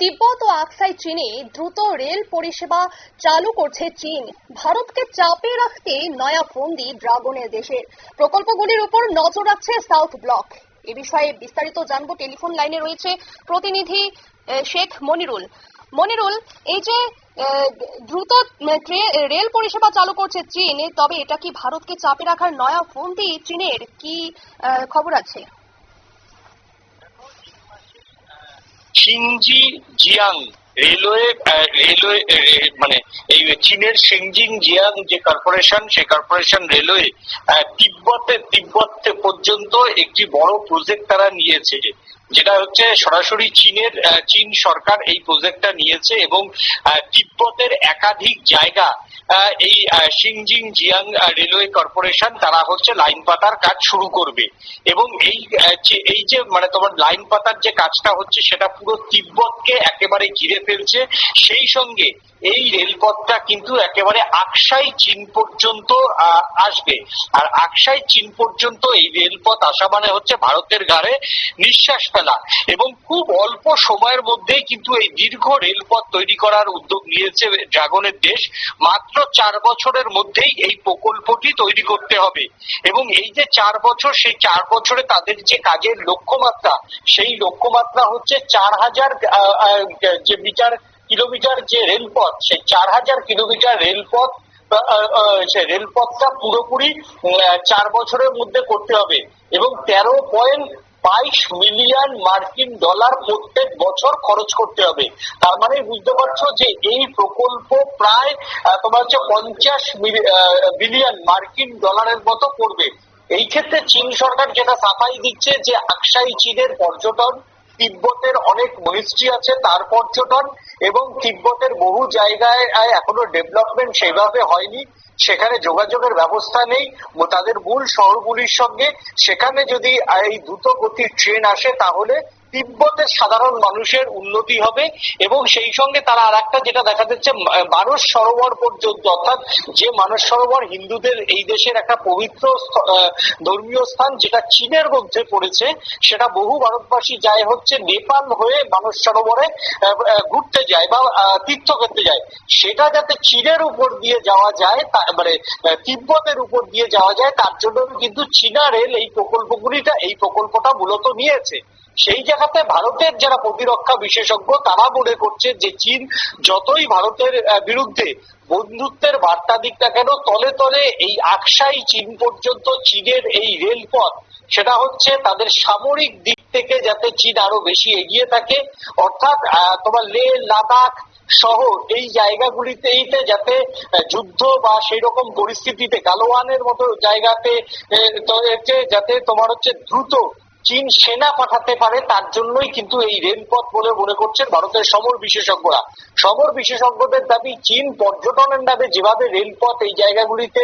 তিব্বত ও আকসাই চীনে দ্রুত রেল পরিষেবা চালু করছে চীন। ভারতকে চাপে রাখতে নয়া ফন্দি ড্রাগনের দেশের প্রকল্পগুলির উপর নজর রাখছে সাউথ ব্লক। এ বিষয়ে বিস্তারিত জানব। টেলিফোন লাইনে রয়েছে প্রতিনিধি শেখ মনিরুল। মনিরুল, এই যে দ্রুত রেল পরিষেবা চালু করছে চীন, তবে এটা কি ভারতকে চাপে রাখার নয়া ফন্দি চীনের কি খবর আছে? সিংজি জিয়াং রেলওয়ে রেলওয়ে মানে এই চীনের সিংজিং জিয়াং যে কর্পোরেশন সেই কর্পোরেশন রেলওয়ে তিব্বতে, তিব্বত পর্যন্ত একটি বড় প্রজেক্ট তারা নিয়েছে। যেটা হচ্ছে সরাসরি চীনের চীন সরকার এই প্রজেক্টটা নিয়েছে এবং তিব্বতের একাধিক জায়গা এই সিংজিং জিয়াং রেলওয়ে কর্পোরেশন তারা হচ্ছে লাইন পাতার কাজ শুরু করবে। এবং এই যে- এই যে মানে তোমার লাইন পাতার যে কাজটা হচ্ছে, সেটা পুরো তিব্বতকে একেবারে ঘিরে ফেলছে। সেই সঙ্গে এই রেলপথটা কিন্তু একেবারে আকসাই চীন পর্যন্ত আসবে। আর আকসাই চীন পর্যন্ত এই রেলপথ আসা মানে হচ্ছে ভারতের ঘাড়ে নিঃশ্বাস ফেলা। এবং খুব অল্প সময়ের মধ্যেই কিন্তু এই দীর্ঘ রেলপথ তৈরি করার উদ্যোগ নিয়েছে ড্রাগনের দেশ। মাত্র চার বছরের মধ্যেই এই প্রকল্পটি তৈরি করতে হবে। এবং এই যে চার বছর, সেই চার বছরে তাদের যে কাজের লক্ষ্যমাত্রা, সেই লক্ষ্যমাত্রা হচ্ছে চার হাজার যে মিটার কিলোমিটার যে রেলপথ, সেই চার হাজার কিলোমিটার রেলপথ সে রেলপথটা পুরোপুরি চার বছরের মধ্যে করতে হবে। এবং তেরো পয়েন্ট বাইশ মিলিয়ন মার্কিন ডলার প্রত্যেক বছর খরচ করতে হবে। তার মানে বুঝতে পারছ যে এই প্রকল্প প্রায় তোমার হচ্ছে পঞ্চাশ বিলিয়ন মার্কিন ডলারের মতো পড়বে এই ক্ষেত্রে চীন সরকার যেটা সাফাই দিচ্ছে যে আকসাই চীনের পর্যটন তিব্বতের অনেক মনিস্ট্রি আছে, তার পর্যটন এবং তিব্বতের বহু জায়গায় এখনও ডেভেলপমেন্ট সেভাবে হয়নি। সেখানে যোগাযোগের ব্যবস্থা নেই। তাদের মূল শহরগুলির সঙ্গে সেখানে যদি এই দ্রুত গতির ট্রেন আসে, তাহলে তিব্বতের সাধারণ মানুষের উন্নতি হবে এবং সেই সঙ্গে তারা আর একটা যেটা দেখা যাচ্ছে মানস সরোবর পর্যন্ত, অর্থাৎ যে মানস সরোবর হিন্দুদের এই দেশের একটা পবিত্র ধর্মীয় স্থান যেটা চীনের মধ্যে পড়েছে, সেটা বহু ভারতবাসী যায় হচ্ছে নেপাল হয়ে মানস সরোবরে ঘুরতে যায় বা তীর্থ করতে যায়। সেটা যাতে চীনের উপর দিয়ে যাওয়া যায় মানে তিব্বতের উপর দিয়ে যাওয়া যায়, তার জন্য কিন্তু চীনা রেল এই প্রকল্পগুলিটা, এই প্রকল্পটা মূলত নিয়েছে। সেই জায়গাতে ভারতের যারা প্রতিরক্ষা বিশেষজ্ঞ, তারা মনে করছে যে চীন যতই ভারতের বিরুদ্ধে বন্ধুত্বের বার্তা দিক না কেন, তলে তলে এই আকসাই চীন পর্যন্ত চীনের এই রেলপথ, সেটা হচ্ছে তাদের সামরিক দিক থেকে যাতে চীন আরও বেশি এগিয়ে থাকে। অর্থাৎ তোমার লে লাদাখ সহ এই জায়গাগুলিতেইতে যাতে যুদ্ধ বা সেই রকম পরিস্থিতিতে গালোয়ানের মতো জায়গাতে যাতে তোমার হচ্ছে দ্রুত চীন সেনা পাঠাতে পারে, তার জন্যই কিন্তু এই রেলপথ বলে মনে করছেন ভারতের সমর বিশেষজ্ঞরা। সমর বিশেষজ্ঞদের দাবি, চীন পর্যটনের নামে যেভাবে রেলপথ এই জায়গাগুলিতে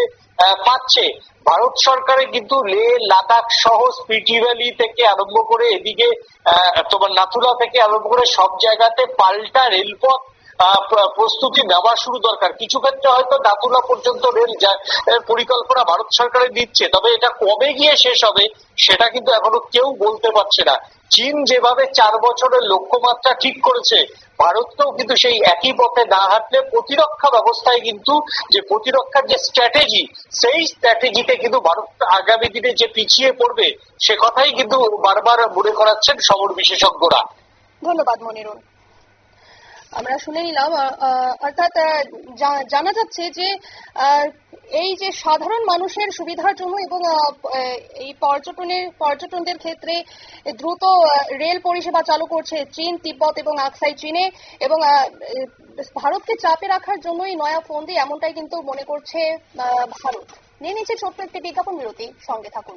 পাচ্ছে, ভারত সরকারের কিন্তু লে, লাদাখ সহ স্পিটি ভ্যালি থেকে আরম্ভ করে এদিকে তোমার নাথুলা থেকে আরম্ভ করে সব জায়গাতে পাল্টা রেলপথ প্রস্তুতি নেওয়া শুরু দরকার। কিছু ক্ষেত্রে হয়তো দাতুলা পর্যন্ত রেল পরিকল্পনা ভারত সরকারের দিচ্ছে তবে এটা কবে গিয়ে শেষ হবে সেটা কিন্তু এখনও কেউ বলতে পারছে না। চীন যেভাবে চার বছরের লক্ষ্যমাত্রা ঠিক করেছে, ভারতকেও কিন্তু সেই একই পথে না হাঁটলে প্রতিরক্ষা ব্যবস্থায় কিন্তু যে প্রতিরক্ষার যে স্ট্র্যাটেজি সেই স্ট্র্যাটেজিতে কিন্তু ভারত আগামী দিনে যে পিছিয়ে পড়বে, সে কথাই কিন্তু বারবার মনে করাচ্ছেন সমর বিশেষজ্ঞরা। ধন্যবাদ মনিরুল। আমরা শুনে নিলাম অর্থাৎ জানা যাচ্ছে যে এই যে সাধারণ মানুষের সুবিধার জন্য এবং এই পর্যটনের, পর্যটনদের ক্ষেত্রে দ্রুত রেল পরিষেবা চালু করছে চীন, তিব্বত এবং আকসাই চীনে এবং ভারতকে চাপে রাখার জন্যই নয়া ফোন দিয়ে এমনটাই কিন্তু মনে করছে ভারত। নিয়ে নিচ্ছে ছোট্ট একটি বিজ্ঞাপন বিরতি, সঙ্গে থাকুন।